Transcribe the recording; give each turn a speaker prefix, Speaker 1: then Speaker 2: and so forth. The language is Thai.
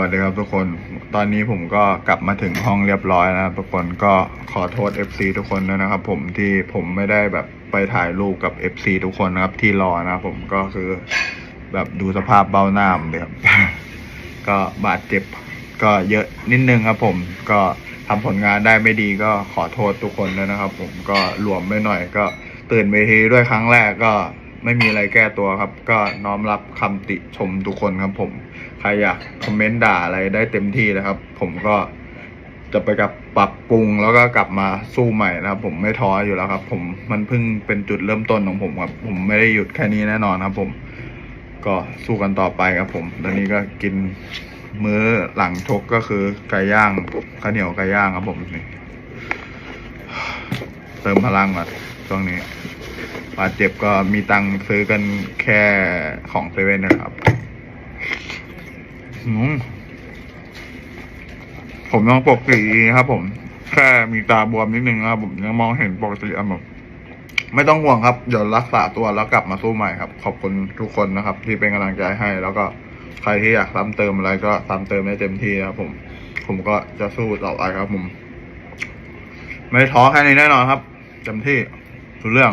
Speaker 1: วัสดีครับทุกคน ตอนนี้ผมก็กลับมาถึงห้องเรียบร้อยนะครับทุกคนก็ขอโทษ FC ทุกคนด้วยนะครับ ผมที่ผมไม่ได้แบบไปถ่ายรูปกับ FC ทุกคนนะครับ ที่รอนะครับผมก็คือแบบดูสภาพเบ้าหน้ามเลยครับ ก็บาดเจ็บก็เยอะนิดนึงครับ ผมก็ทำผลงานได้ไม่ดีก็ขอโทษทุกคนด้วยนะครับ ผมก็รวมไม่หน่อยก็ตื่นเวทีด้วยครั้งแรกก็ ไม่มีอะไรแก้ตัวครับ ก็น้อมรับคำติชมทุกคนครับผม ใครอยากคอมเมนต์ด่าอะไรได้เต็มที่นะครับ ผมก็จะไปกับปรับปรุงแล้วก็กลับมาสู้ใหม่นะครับ ผมไม่ท้ออยู่แล้วครับ ผมมันเพิ่งเป็นจุดเริ่มต้นของผมครับ ผมไม่ได้หยุดแค่นี้แน่นอนครับ ผมก็สู้กันต่อไปครับ ผมตอนนี้ก็กินมื้อหลังชกก็คือไก่ย่างข้าวเหนียวไก่ย่างครับผมนี่เติมพลังก่อนช่วงนี้ บาดเจ็บก็มีตังค์ซื้อกันแค่ของเซเว่นนะครับอืมผมยังปกติครับ ผม แค่มีตาบวมนิดนึงครับ ผมยังมองเห็นปกติครับผมไม่ต้องห่วงครับ เดี๋ยวรักษาตัวแล้วกลับมาสู้ใหม่ครับ ขอบคุณทุกคนนะครับ ที่เป็นกำลังใจให้ แล้วก็ใครที่อยากซ้ำเติมอะไรก็ซ้ำเติมได้เต็มที่นะครับผม ผมก็จะสู้ต่อไปครับผม ไม่ท้อแค่นี้แน่นอนครับเต็มที่ทุกเรื่อง